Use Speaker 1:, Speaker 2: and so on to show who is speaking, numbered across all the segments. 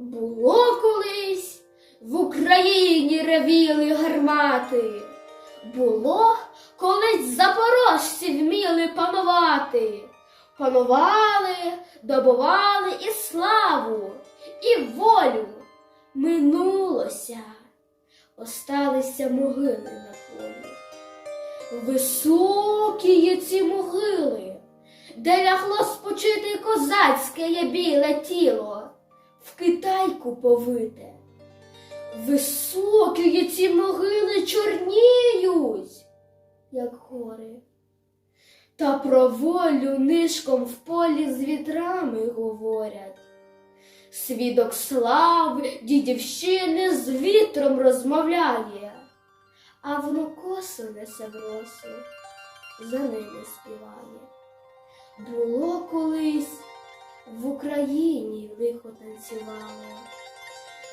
Speaker 1: Було колись в Україні ревіли гармати. Було колись запорожці вміли панувати. Панували, добували і славу, і волю. Минулося, осталися могили на полі. Високі є ці могили, де лягло спочити козацьке біле тіло, в китайку повите. Високі є ці могили чорніють, як гори. Та про волю нишком в полі з вітрами говорять. Свідок слави дідівщини з вітром розмовляє, а воно косо несе в росу, за ними співає. Було колись в Україні лихо танцювало,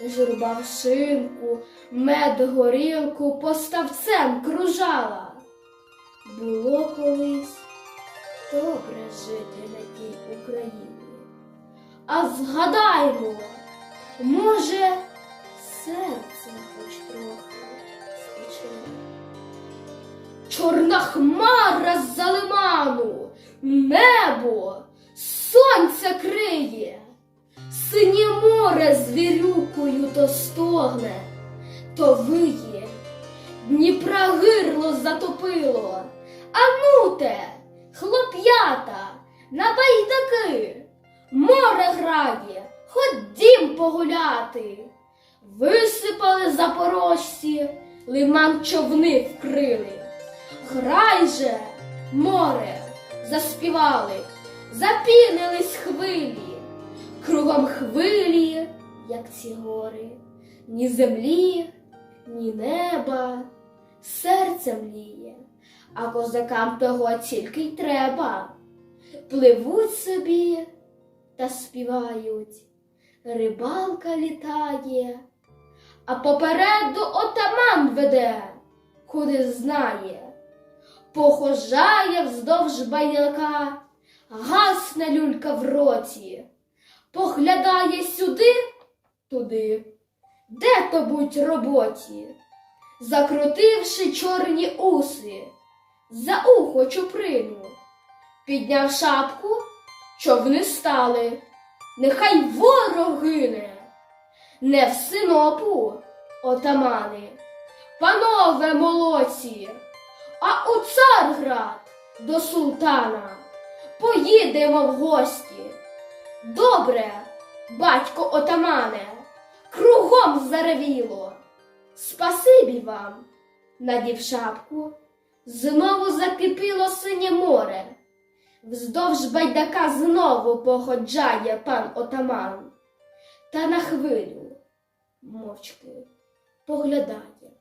Speaker 1: журба в шинку, мед горілку поставцем кружала. Було колись добре жити на тій Україні. А згадаймо, може, серце хоч трохи спочило. Чорна хмара з-за лиману, небо, сонця криє, синє море з вірюкою то стогне, то виє, Дніпра гирло затопило. А ну хлоп'ята, на байдаки, море грає, ходім погуляти. Висипали запорожці, лиман човни вкрили. Грай же, море, заспівали, запінились хвилі, кругом хвилі, як ці гори, ні землі, ні неба, серце мліє, а козакам того тільки й треба. Пливуть собі та співають, рибалка літає, а попереду отаман веде, куди знає, похожає вздовж баяка, гасне люлька в роті, поглядає сюди, туди, де то будь роботі, закрутивши чорні уси, за ухо чуприну, підняв шапку, човни стали, нехай ворог гине, не в синопу, отамани, панове молодці, а у Царград до султана поїдемо в гості. Добре, батько отамане, кругом заревіло. Спасибі вам, надів шапку, знову закипіло синє море. Вздовж байдака знову походжає пан отаман, та на хвилю мовчки поглядає.